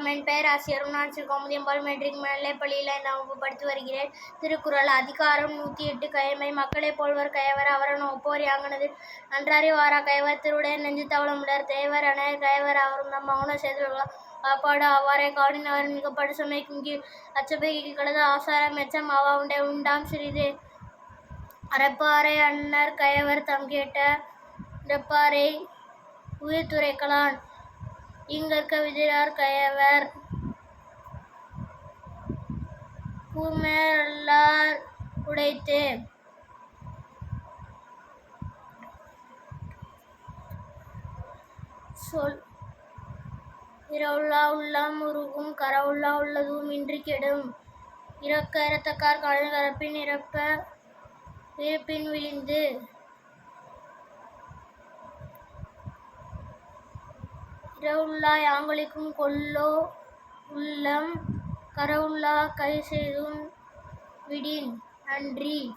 வணக்கம் என் பெயர் ஆசிரியர் நான் ஸ்ரீ கோமதியம்பாள் மெட்ரிக் மேல்நிலைப்பள்ளியில் நான் வகுப்பு படித்து வருகிறேன். திருக்குறள் அதிகாரம் நூற்றி எட்டு கயமை மக்களை போல்வர் கயவர் அவரன் ஒப்போர் யாங்கனது நன்றாரி வாரா கயவர் திருடைய நெஞ்சு தவளமுடர் தேவர் அணையர் கயவர் அவரும் நம் மௌன செய்து காப்பாடு அவ்வாறே காடினவர் மிகப்படு சுமை குங்கி அச்சபைக்கு கடந்த ஆசாரம் எச்சம் அவா உண்டே உண்டாம் சிறிது. அரப்பாறை அன்னர் கயவர் தம் கேட்ட இறப்பாறை உயிர் துரைக்கலான் இங்கற்க விதிரார் கயவர் கூர்மேலார் உடைத்து. சொல் இரவுள்ளா உள்ளம் உருகும் கரவுள்ளா உள்ளதும் இன்றி கெடும். இறக்க இறத்தக்கார் கடல் கரப்பின் இறப்ப இருப்பின் விழிந்து இரவுள்ளா யாங்கொலிக்கும் கொல்லோ உள்ளம் கரவுள்ளா கை செய்தும் விடின். நன்றி.